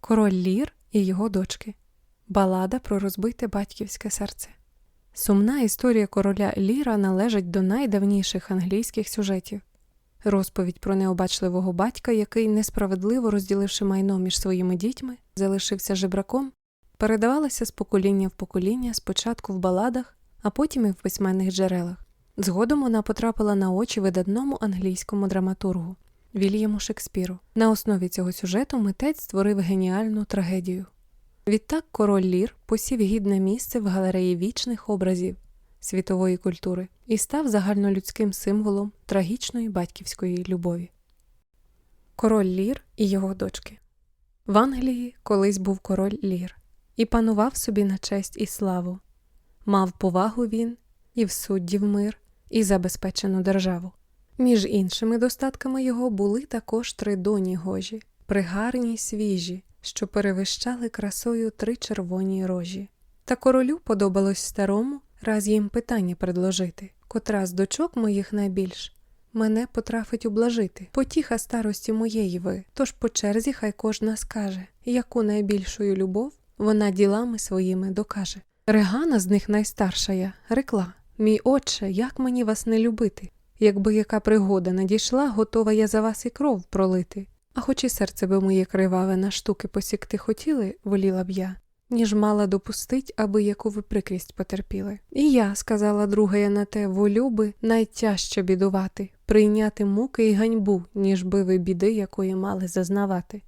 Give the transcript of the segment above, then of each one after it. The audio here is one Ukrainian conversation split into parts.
Король Лір і його дочки. Балада про розбите батьківське серце. Сумна історія короля Ліра належить до найдавніших англійських сюжетів. Розповідь про необачливого батька, який, несправедливо розділивши майно між своїми дітьми, залишився жебраком, передавалася з покоління в покоління спочатку в баладах, а потім і в письменних джерелах. Згодом вона потрапила на очі видатному англійському драматургу Вільяму Шекспіру. На основі цього сюжету митець створив геніальну трагедію. Відтак король Лір посів гідне місце в галереї вічних образів світової культури і став загальнолюдським символом трагічної батьківської любові. Король Лір і його дочки. В Англії колись був король Лір і панував собі на честь і славу. Мав повагу він і в суддів мир, і забезпечену державу. Між іншими достатками його були також три доні гожі, пригарні й свіжі, що перевищали красою три червоні рожі. Та королю подобалось старому раз їм питання предложити, котра з дочок моїх найбільш мене потрафить ублажити. Потіха старості моєї ви, тож по черзі хай кожна скаже, яку найбільшою любов вона ділами своїми докаже. Регана з них найстарша я, рекла Мій отче, як мені вас не любити? Якби яка пригода надійшла, готова я за вас і кров пролити. А хоч і серце би моє криваве на штуки посікти хотіли, воліла б я, ніж мала допустить, аби яку ви прикрість потерпіли. І я, сказала друга я на те, волю би найтяжче бідувати, прийняти муки і ганьбу, ніж би ви біди, якої мали зазнавати.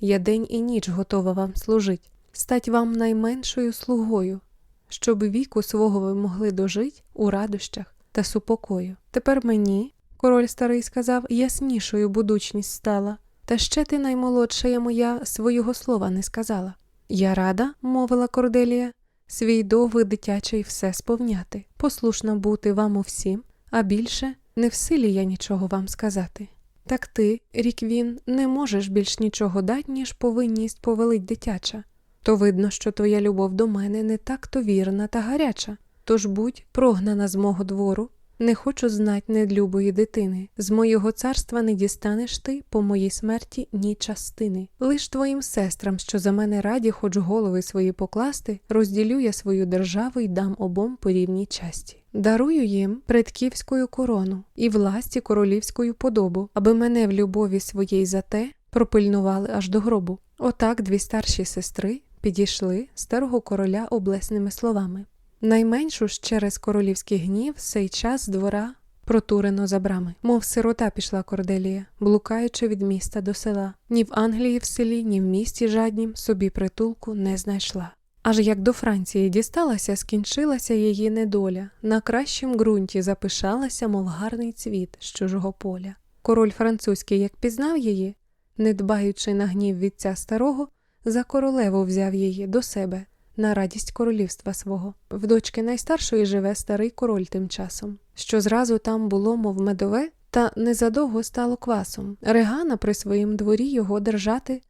Я день і ніч готова вам служить, стать вам найменшою слугою, щоб віку свого ви могли дожить у радощах та супокою. Тепер мені, король старий сказав, яснішою будучність стала, та ще ти наймолодша я моя свого слова не сказала. Я рада, мовила Корделія, свій довгий дитячий все сповняти, послушно бути вам у всім, а більше не в силі я нічого вам сказати. Так ти, рік він, не можеш більш нічого дать, ніж повинність повелить дитяча. То видно, що твоя любов до мене не так то вірна та гаряча. Тож будь прогнана з мого двору, не хочу знать недлюбої дитини. З моєго царства не дістанеш ти по моїй смерті ні частини. Лиш твоїм сестрам, що за мене раді, хоч голови свої покласти, розділю я свою державу й дам обом по рівній часті. Дарую їм предківську корону і власті королівську подобу, аби мене в любові своїй за те пропильнували аж до гробу. Отак дві старші сестри підійшли старого короля облесними словами. Найменшу ж через королівський гнів сей час двора протурено за брами, мов сирота пішла Корделія, блукаючи від міста до села. Ні в Англії в селі, ні в місті жаднім собі притулку не знайшла. Аж як до Франції дісталася, скінчилася її недоля, на кращім ґрунті запишалася, мов гарний цвіт з чужого поля. Король французький, як пізнав її, не дбаючи на гнів вітця старого, за королеву взяв її до себе на радість королівства свого. В дочки найстаршої живе старий король тим часом, що зразу там було, мов медове, та незадовго стало квасом. Регана при своїм дворі його держати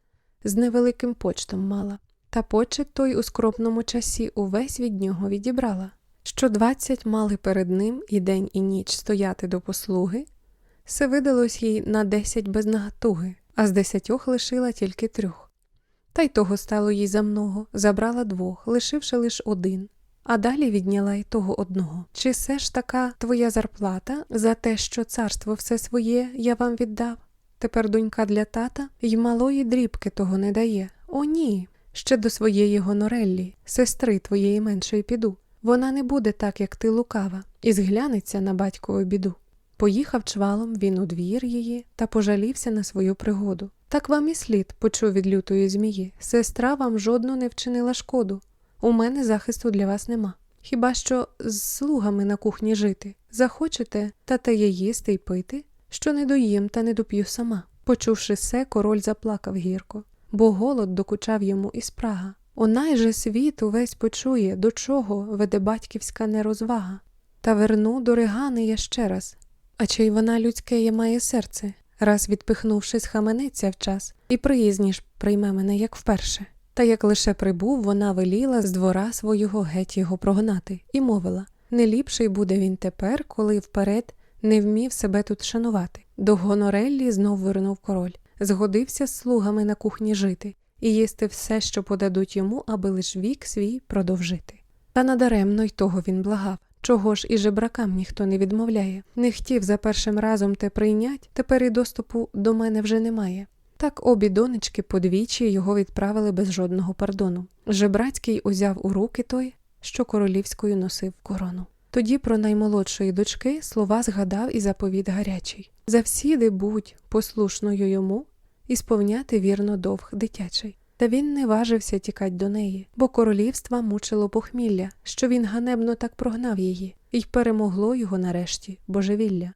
з невеликим почтом мала, та почет той у скромному часі увесь від нього відібрала. Що двадцять мали перед ним і день, і ніч стояти до послуги, все видалось їй на десять без нагатуги, а з десятьох лишила тільки трьох. Та й того стало їй за много, забрала двох, лишивши лиш один, а далі відняла й того одного. Чи все ж така твоя зарплата за те, що царство все своє я вам віддав? Тепер донька для тата й малої дрібки того не дає. О, ні. Ще до своєї гонореллі, сестри твоєї меншої піду. Вона не буде так, як ти лукава, і зглянеться на батькову біду. Поїхав чвалом він у двір її та пожалівся на свою пригоду. Так вам і слід, почув від лютої змії. Сестра вам жодну не вчинила шкоду. У мене захисту для вас нема. Хіба що з слугами на кухні жити? Захочете та теє їсти й пити, що не доїм та не доп'ю сама. Почувши все, король заплакав гірко, бо голод докучав йому і спрага. Онай же світ увесь почує, до чого веде батьківська нерозвага. Та верну до регани я ще раз. А чи й вона людське є має серце? раз відпихнувши, схаменеться в час, і приязніш прийме мене як вперше. Та як лише прибув, вона веліла з двора свого геть його прогнати, і мовила не ліпший буде він тепер, коли вперед не вмів себе тут шанувати. До Гонореллі знов вернув король, згодився з слугами на кухні жити, і їсти все, що подадуть йому, аби лиш вік свій продовжити. Та надаремно й того він благав. Чого ж і жебракам ніхто не відмовляє. Не хотів за першим разом те прийнять, тепер і доступу до мене вже немає. Так обі донечки подвічі його відправили без жодного пардону. Жебрацький узяв у руки той, що королівською носив корону. Тоді про наймолодшої дочки слова згадав і заповіт гарячий завсіди будь послушною йому і сповняти вірно довг дитячий. Та він не важився тікать до неї, бо королівства мучило похмілля, що він ганебно так прогнав її, і перемогло його нарешті божевілля.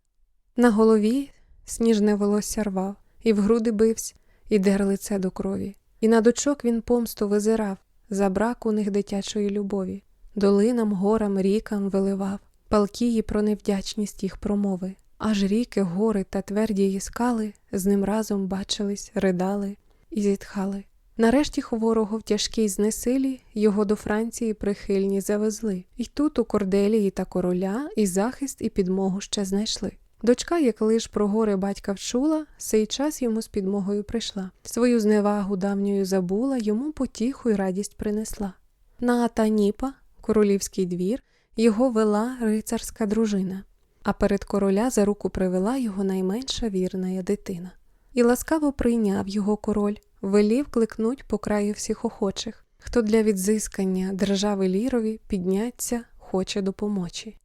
На голові сніжне волосся рвав, і в груди бивсь, і дер лице до крові. І на дочок він помсту визирав, за брак у них дитячої любові, долинам, горам, рікам виливав, палкії про невдячність їх промови. Аж ріки, гори та тверді її скали з ним разом бачились, ридали і зітхали. Нарешті хворого в тяжкій знесилі його до Франції прихильні завезли, і тут у корделії та короля і захист, і підмогу ще знайшли. Дочка, як лиш про горе батька вчула, сей час йому з підмогою прийшла. Свою зневагу давньою забула, йому потіху й радість принесла. На Атаніпа, королівський двір, його вела рицарська дружина, а перед короля за руку привела його найменша вірна дитина. І ласкаво прийняв його король, велів кликнуть по краю всіх охочих, хто для відзискання держави лірові підняться хоче допомочі.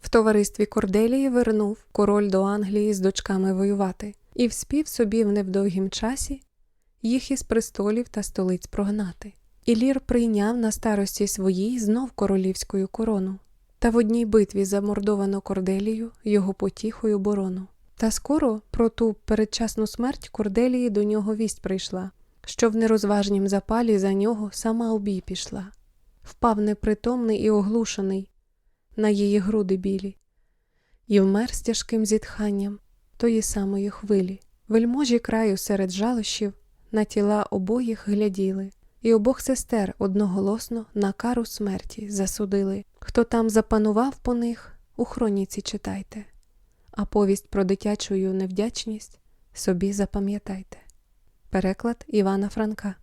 В товаристві Корделії вернув король до Англії з дочками воювати і вспів собі в невдовгім часі їх із престолів та столиць прогнати. І Лір прийняв на старості своїй знов королівську корону, та в одній битві замордовано Корделію його потіхою борону. Та скоро про ту передчасну смерть Корделії до нього вість прийшла, що в нерозважнім запалі за нього сама у бій пішла, впав непритомний і оглушений на її груди білі, і вмер з тяжким зітханням тої самої хвилі. Вельможі краю серед жалощів на тіла обоїх гляділи, і обох сестер одноголосно на кару смерті засудили. Хто там запанував по них, у хроніці читайте, а повість про дитячу невдячність собі запам'ятайте. Переклад Івана Франка